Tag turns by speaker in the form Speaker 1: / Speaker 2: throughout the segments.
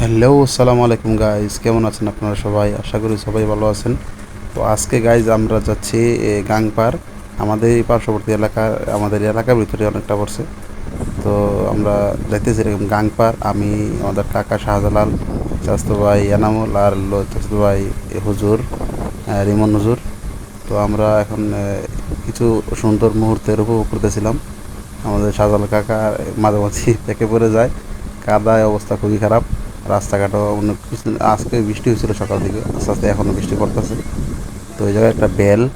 Speaker 1: Hello আসসালামু আলাইকুম guys কেমন আছেন আপনারা সবাই? আশা করি সবাই ভালো আছেন। তো আজকে গাইজ আমরা যাচ্ছি গাংপার। আমাদের এই পার্শ্ববর্তী এলাকা, আমাদের এলাকার ভিতরে অনেকটা পড়ছে। তো আমরা যাইতেছি এরকম গাংপার। আমি, আমাদের কাকা শাহজালাল চাস্তো ভাই এনামুল, আর চাস্তো ভাই হুজুর রিমন হুজুর। তো আমরা এখন কিছু সুন্দর মুহূর্তের উপভোগ করতেছিলাম। আমাদের শাহজালাল কাকা মাঝামাঝি পেকে পড়ে যায়। কাদায় অবস্থা খুবই খারাপ। রাস্তাঘাটও অনেক কিছু আজকে বৃষ্টি হয়েছিল সকাল থেকে, আস্তে আস্তে এখনও বৃষ্টি পড়তেছে। তো এই জায়গায় একটা বেল,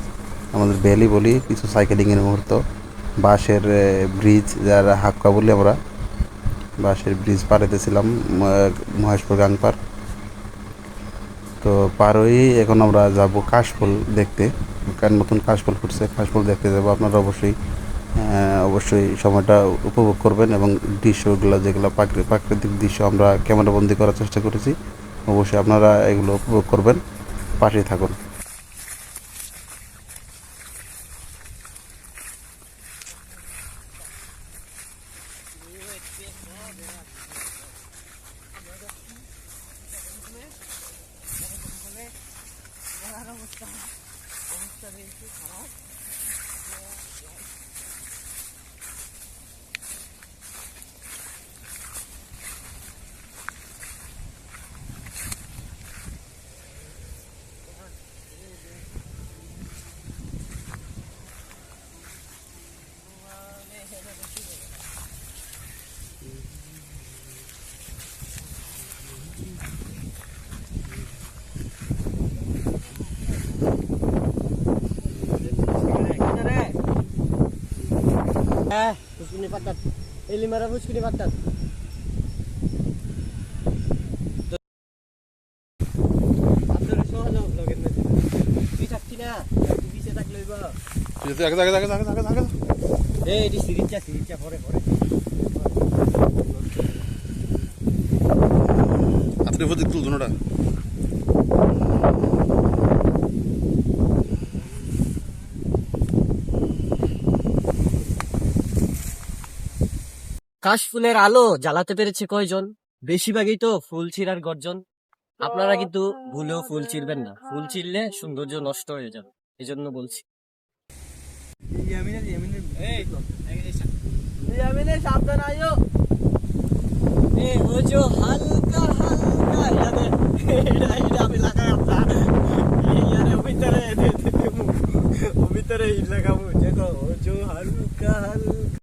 Speaker 1: আমাদের বেলই বলি, কিছু সাইকেলিংয়ের মুহূর্ত। বাঁশের ব্রিজ, যার হাক্কা বলি আমরা, বাঁশের ব্রিজ পার হইতেছিলাম, ম- মহেশপুর গাংপার তো পার হয়েই এখন আমরা যাব কাশফুল দেখতে। কারণ নতুন কাশফুল ফুটছে, কাশফুল দেখতে যাব, আপনারা অবশ্যই অবশ্যই সময়টা উপভোগ করবেন এবং দৃশ্যগুলো যেগুলো প্রাকৃ- প্রাকৃতিক দৃশ্য আমরা ক্যামেরাবন্দি করার চেষ্টা করেছি অবশ্যই আপনারা এগুলো উপভোগ করবেন পাশে থাকুন
Speaker 2: Eh, puskuni patat. Eh, lima ratus puskuni patat. আপনার সহজ লগের মধ্যে তুই থাকছি না তুই পিছিয়ে থাকলে এই এটি সিরিজটা সিরিজটা পরে পরে।
Speaker 1: আপনি ওটা
Speaker 2: কাশফুলের আলো জ্বালাতে পেরেছে কয়জন? বেশিরভাগই তো ফুল ছিঁড়ার গর্জন। আপনারা কিন্তু ভুলেও ফুল ছিঁড়বেন না। ফুল ছিঁড়লে সৌন্দর্য নষ্ট হয়ে যাবে। এই জন্য বলছি। યામિને સાવધાન આવ્યો એ ઓજો હલકા હલકા યાદે એડા એડા મે લગા હતા યાર ઉભીતરે ઉભીતરે લગાવું જેકો ઓજો હલકા હલકા